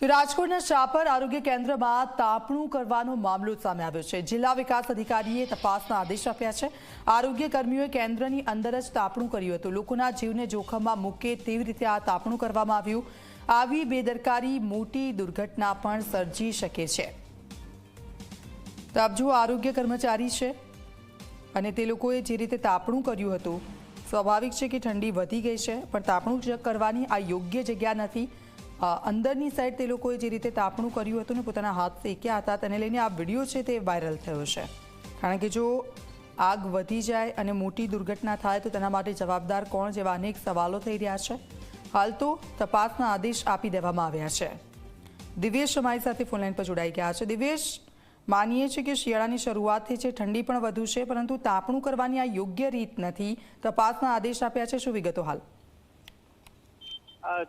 તો રાજકોટના શાપર આરોગ્ય કેન્દ્રમાં તાપણું કરવાનો મામલો સામે આવ્યો છે. જિલ્લા વિકાસ અધિકારીએ તપાસના આદેશ આપ્યા છે. આરોગ્ય કર્મીઓએ કેન્દ્રની અંદર જ તાપણું કર્યું હતું. લોકોના જીવને જોખમમાં મૂકે તેવી રીતે આ તાપણું કરવામાં આવ્યું. આવી બેદરકારી મોટી દુર્ઘટના પણ સર્જી શકે છે. તો આપ જુઓ આરોગ્ય કર્મચારી છે અને તે લોકોએ જે રીતે તાપણું કર્યું હતું, સ્વાભાવિક છે કે ઠંડી વધી ગઈ છે, પણ તાપણું કરવાની આ યોગ્ય જગ્યા નથી. અંદરની સાઈડ તે લોકોએ જે રીતે તાપણું કર્યું હતું ને પોતાના હાથ શેક્યા હતા, તેને લઈને આ વીડિયો છે તે વાયરલ થયો છે. કારણ કે જો આગ વધી જાય અને મોટી દુર્ઘટના થાય, તો તેના માટે જવાબદાર કોણ જેવા અનેક સવાલો થઈ રહ્યા છે. હાલ તો તપાસના આદેશ આપી દેવામાં આવ્યા છે. દિવ્યેશ અમારી સાથે ફોનલાઈન પર જોડાઈ ગયા છે. દિવ્યેશ, માનીએ છીએ કે શિયાળાની શરૂઆત થઈ છે, ઠંડી પણ વધુ છે, પરંતુ તાપણું કરવાની આ યોગ્ય રીત નથી. તપાસના આદેશ આપ્યા છે. શું વિગતો હાલ?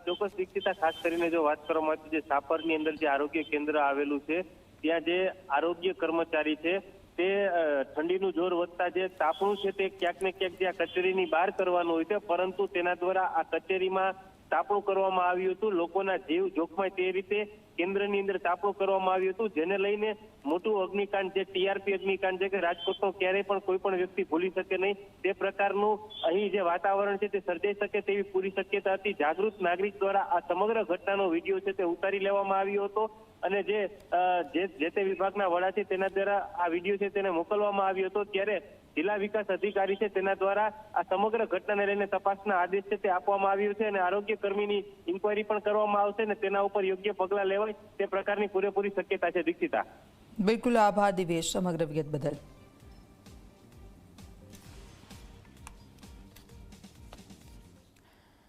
ચોક્કસ દીક્ષિતા ખાસ કરીને જો વાત કરવામાં આવે તો જે સાપરની અંદર જે આરોગ્ય કેન્દ્ર આવેલું છે, ત્યાં જે આરોગ્ય કર્મચારી છે, તે ઠંડીનું જોર વધતા જે તાપણું છે તે ક્યાંક ને ક્યાંક જે આ કચેરીની બહાર કરવાનું હોય છે, પરંતુ તેના દ્વારા આ કચેરીમાં તાપણું કરવામાં આવ્યું હતું. લોકોના જીવ જોખમાય તે રીતે કેન્દ્રની અંદર તાપણું કરવામાં આવ્યું હતું, જેને લઈને મોટું અગ્નિકાંડ જે ટીઆરપી અગ્નિકાંડ છે કે રાજકોટનો ક્યારેય પણ કોઈ પણ વ્યક્તિ ભૂલી શકે નહીં. તે પ્રકારનું અહીં જે વાતાવરણ છે તે સર્જાઈ શકે તેવી પૂરી શક્યતા હતી. જાગૃત નાગરિક દ્વારા આ સમગ્ર ઘટનાનો વીડિયો છે તે ઉતારી લેવામાં આવ્યો હતો અને જે જે તે વિભાગના વડા છે તેના દ્વારા આ વીડિયો છે તેને મોકલવામાં આવ્યો હતો. ત્યારે જિલ્લા વિકાસ અધિકારી છે, તેના દ્વારા આ સમગ્ર ઘટનાને લઈને તપાસના આદેશ છે તે આપવામાં આવ્યો છે અને આરોગ્ય કર્મીની ઇન્કવાયરી પણ કરવામાં આવશે અને તેના ઉપર યોગ્ય પગલાં લેવાય તે પ્રકારની પૂરેપૂરી શક્યતા છે, દીક્ષિતા. બિલકુલ આભાર દિવેશ, સમગ્ર વિગત બદલ.